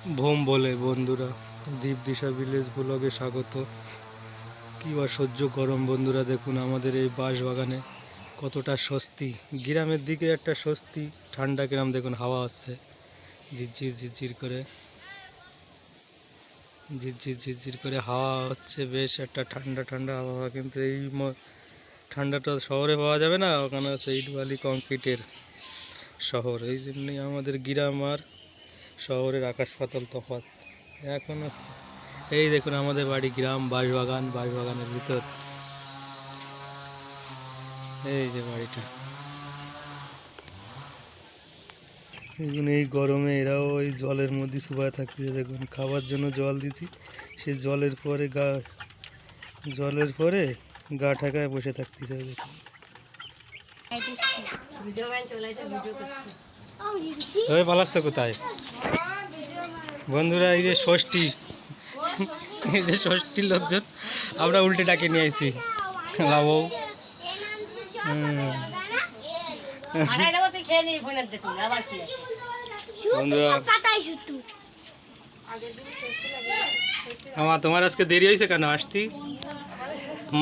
Vom বলে, বন্ধুরা। দ্বীপ দিশা ভিলেজ ব্লগে স্বাগত। কি অসহ্য গরম, বন্ধুরা, দেখুন আমাদের এই বাঁশ বাগানে কতটা স্বস্তি। গ্রামের দিকে একটা স্বস্তি, ঠান্ডা গ্রাম দেখুন হাওয়া হচ্ছে ঝিরঝির ঝিরঝির করে। ঝিরঝির ঝিরঝির করে হাওয়া হচ্ছে, বেশ একটা ঠান্ডা ঠান্ডা আবহাওয়া কিন্তু এই ঠান্ডাটা শহরে পাওয়া যাবে না? ওখানে হচ্ছে ইট বালি কংক্রিটের শহর। এই জন্যই আমাদের গ্রাম আর শহরের আকাশ পাতাল তফাৎ এখন হচ্ছে এই দেখুন আমাদের বাড়ি গ্রাম বাঁশবাগান বাঁশবাগানের ভিতর এই যে বাড়িটা দেখুন এই গরমে এরাও ওই জলের মধ্যে শুকায় থাকতেছে দেখুন খাবার জন্য জল দিচ্ছি সেই জলের পরে গা জলের পরে গা ঠাকায় বসে থাকতেছে দেখুন ওই পালাচ্ছ কোথায়? বন্ধুরা, এই যে ষষ্ঠী। এই যে ষষ্ঠীর লোকজন, আমরা উল্টে ডাকে নিয়ে আইছি। লাভ বন্ধুরা, আমা, তোমার আজকে দেরি হয়েছে কেন? আসতি?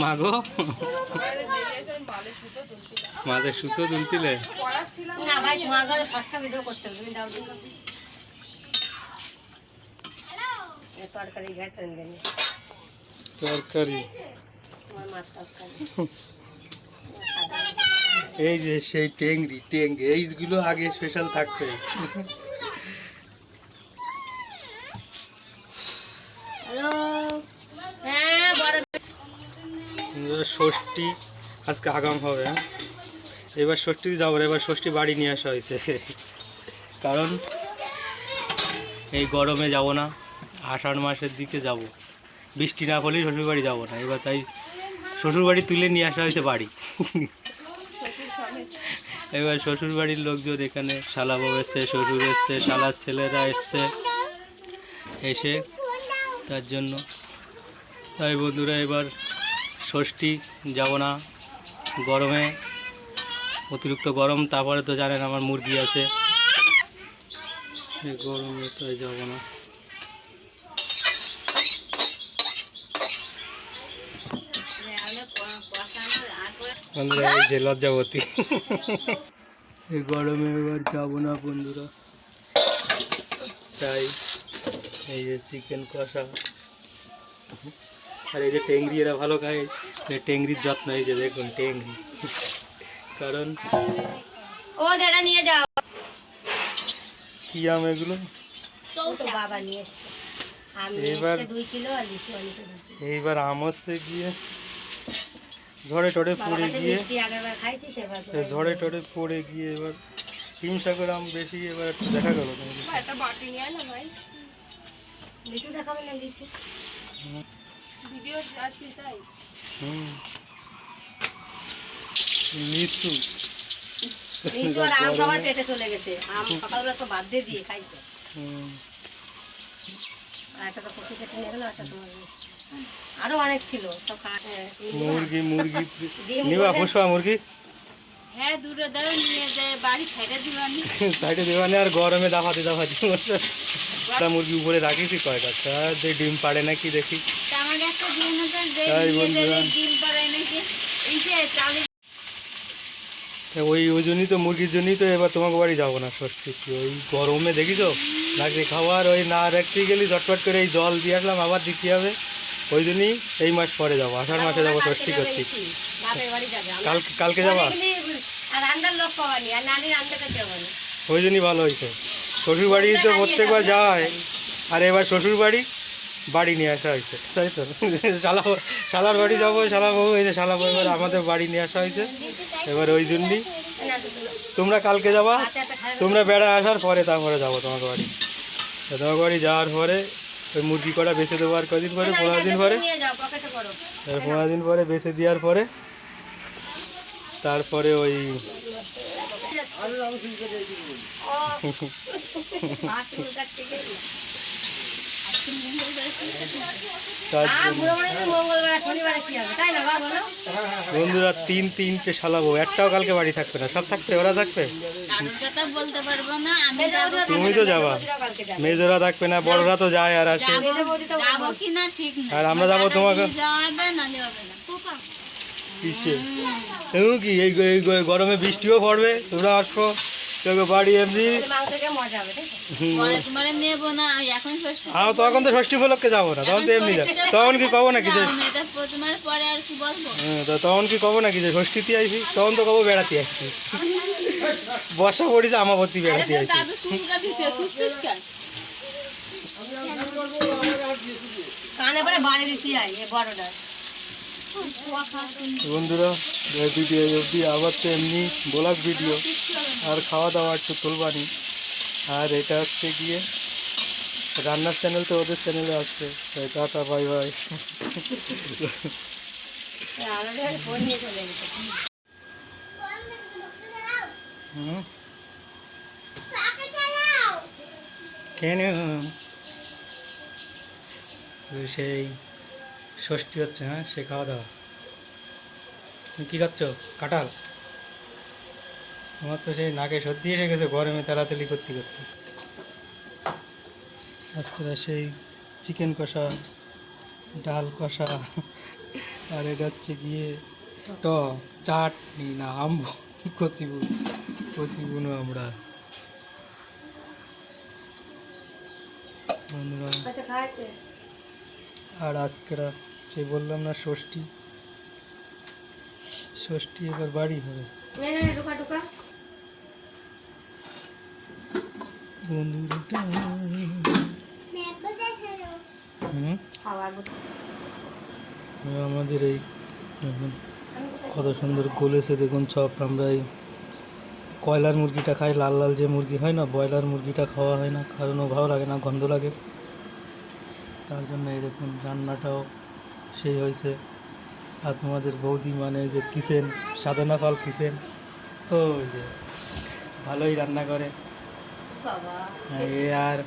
মাগো? মাদের সুতো তুলছিলে না ভাই তোমার ঘরে ফাঁসকা ভিডিও করতে হবে তুমি দেখো। তরকারি তরকারি। এই যে সেই টেংরি টেং এইগুলো আগে স্পেশাল থাকবে। হ্যাঁ বড় ষষ্ঠী। আজকে আগাম হবে। এবার ষষ্ঠী যাব এবার ষষ্ঠী বাড়ি নিয়ে আসা হয়েছে। কারণ এই গরমে যাব না, আষাঢ় মাসের দিকে যাব। বৃষ্টি না হলেই শ্বশুরবাড়ি যাব না, এবার তাই শ্বশুরবাড়ি তুলে নিয়ে আসা হয়েছে বাড়ি। এবার শ্বশুরবাড়ির লোকজন এখানে, শালা বউ এসছে, শ্বশুর এসছে, শালার ছেলেরা এসছে, এসে তার জন্য। তাই বন্ধুরা, এবার ষষ্ঠী যাব না গরমে, অতিরিক্ত গরম, তারপরে তো জানেন আমার মুরগি আছে। গরমে তাই যাব না। বন্ধুরা, এই যে লজ্জাবতী। এই গরমে এবার যাব না বন্ধুরা। তাই এই যে চিকেন কষা। আর এই যে টেংরি এরা ভালো খায়। এই টেংরির যত্ন এই যে দেখুন টেংরি। কারণ ও দাদা নিয়ে যাও। কি আম এগুলো? বাবা নিয়ে এবার- এইবার আম হচ্ছে গিয়ে। ঝড়ে টড়ে পড়ে গিয়ে। ঝড়ে টড়ে পড়ে গিয়ে এবার তিন সাগর আম বেশি এবার একটু দেখা গেল ভিডিও আসি তাই। হুম। আর আম খাবার পেটে চলে গেছে। আম সকালবেলা সব বাদ দিয়ে দিয়ে খাইছে। হুম। আর একটা তো কচি কেটে নিয়ে গেলো একটা তোমার আরও অনেক ছিল। সব খা- হ্যাঁ, এই নিবা? মুরগি মুরগি। নিবা বলে- মুরগি? হ্যাঁ দুটো দাও নিয়ে যায় বাড়ি ছেড়ে দিবানি। সাইডে দেওয়ানে আর গরমে দাফাতে দাফাতে মুরগি উপরে রাখিছি কয়টা? তার যে ডিম পাড়ে নাকি দেখি। ওই ওই জন্যই তো মুরগির জন্যই তো এবার তোমাকে বাড়ি যাব না ষষ্ঠী ওই গরমে দেখিছো? লাগছে খাবার ওই না রাখতে গেলে ঝটপট করে এই জল দিয়ে আসলাম আবার দিতে হবে। ওই জন্যই এই মাস পরে যাব আষাঢ় মাসে যাব যাবে আমরা- কাল কালকে যাবা? ওই জন্যই ভালো হয়েছে। শ্বশুর বাড়ি তো প্রত্যেকবার যাওয়া হয় আর এবার শ্বশুর বাড়ি বাড়ি নিয়ে আসা হয়েছে। তাই তো? শালা শালার বাড়ি যাব শালা বউ এই যে শালা বউ এবার আমাদের বাড়ি নিয়ে আসা হয়েছে। এবার ওই জন্যই। তোমরা কালকে যাবা তোমরা বেড়া আসার পরে তারপরে যাব তোমার বাড়ি। তোমার বাড়ি যাওয়ার পরে ওই মুরগি কটা বেছে দেবো আর কদিন পরে? পনেরো দিন পরে? নিয়ে যাও পকেটে করো। আর পনেরো দিন পরে বেছে দেওয়ার পরে তারপরে ওই বন্ধুরা, তিন তিনটে শালাবো একটাও কালকে বাড়ি থাকবে না। সব থাকবে, ওরা থাকবে? তুমি তো যাবা। মেজোরা থাকবে না, বড়রা তো যায় আর আসে। আর আমরা যাব তোমাকে কিসে? কি? এই গরমে বৃষ্টিও পড়বে, তোমরা আসব তোকে বাড়ি এমনি আহ তখন তো? ষষ্ঠী। উপলক্ষে যাব না তখন তো এমনি যাব তখন কি কবো নাকি যে হ্যাঁ, তখন কি কবো নাকি যে ষষ্ঠীতে আইসি? তখন তো কবো বেড়াতে আসছি বর্ষা পড়িছে আমাবতী বেড়াতে আসছি কেন? পরে বাড়ি হয় বড়টা বন্ধুরা ভিডিও অবধি। আবার তো এমনি ব্লগ ভিডিও আর খাওয়া দাওয়া একটু তুলবানি। আর এটা হচ্ছে গিয়ে রান্নার চ্যানেল তো ওদের চ্যানেলে আসছে টাটা বাই বাই কেন? সেই ষষ্ঠী হচ্ছে হ্যাঁ সে খাওয়া দাওয়া তুমি কী খাচ্ছ? কাঁঠাল? আমার তো সেই নাকে সর্দি এসে গেছে গরমে তেলাতেলি করতে করতে। আজকে সেই চিকেন কষা ডাল কষা আর এটা হচ্ছে গিয়ে টক চাটনি না আম্ব কচিবু কচিবুনো আমরা। বন্ধুরা আচ্ছা আর আজকেরা সে বললাম না ষষ্ঠী। ষষ্ঠী এবার বাড়ি হবে। গো আমাদের এই কত সুন্দর গলেছে দেখুন সব আমরা এই কয়লার মুরগিটা খাই লাল লাল যে মুরগি হয় না ব্রয়লার মুরগিটা খাওয়া হয় না কারণ ও ভালো লাগে না গন্ধ লাগে। তার জন্য এই দেখুন রান্নাটাও সেই হয়েছে। আর তোমাদের বৌদি মানে যে কিচেন সাধনা পাল কিচেন ওই যে ভালোই রান্না করে। এ আর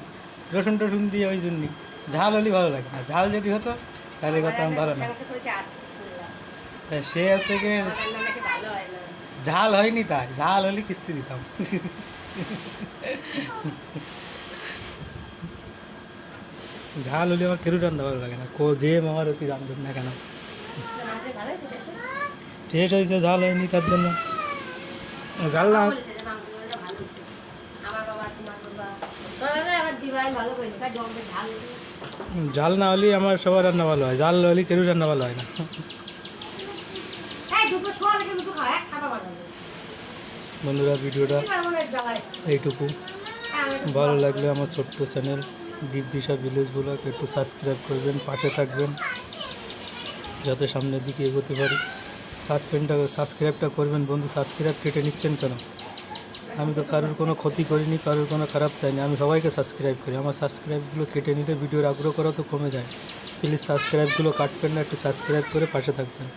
রসুন টসুন দিয়ে ওই জন্যই ঝাল হলে ভালো লাগে না। ঝাল যদি হতো তাহলে কথা ভালো না। তা সে হচ্ছে গিয়ে হয় না। ঝাল হয়নি তাই। ঝাল হলে কিস্তি দিতাম। ঝাল হলে আমার কেরু রান্না ভালো লাগে না। কো যে আমার অতি রান্ধুন না কেন। টেস্ট হয়েছে, ঝাল হয়নি তার জন্য। ঝাল না ঝাল না হলে আমার সবার রান্না ভালো হয়। ঝাল হলে কেরু রান্না ভালো হয় না। বন্ধুরা, ভিডিওটা কি এইটুকু। ভালো লাগলে আমার ছোট্ট channel Deep Disha village vlog একটু সাবস্ক্রাইব করবেন, পাশে থাকবেন, যাতে সামনের দিকে এগোতে পারি। সাসপেন্ডটা সাবস্ক্রাইবটা করবেন, বন্ধু সাবস্ক্রাইব কেটে নিচ্ছেন কেন? আমি তো কারোর কোনো ক্ষতি করিনি, কারোর কোনো খারাপ চাইনি, আমি সবাইকে সাবস্ক্রাইব করি। আমার সাবস্ক্রাইবগুলো কেটে নিলে ভিডিওর আগ্রহ করা তো কমে যায়। প্লিজ সাবস্ক্রাইবগুলো কাটবেন না, একটু সাবস্ক্রাইব করে পাশে থাকবেন।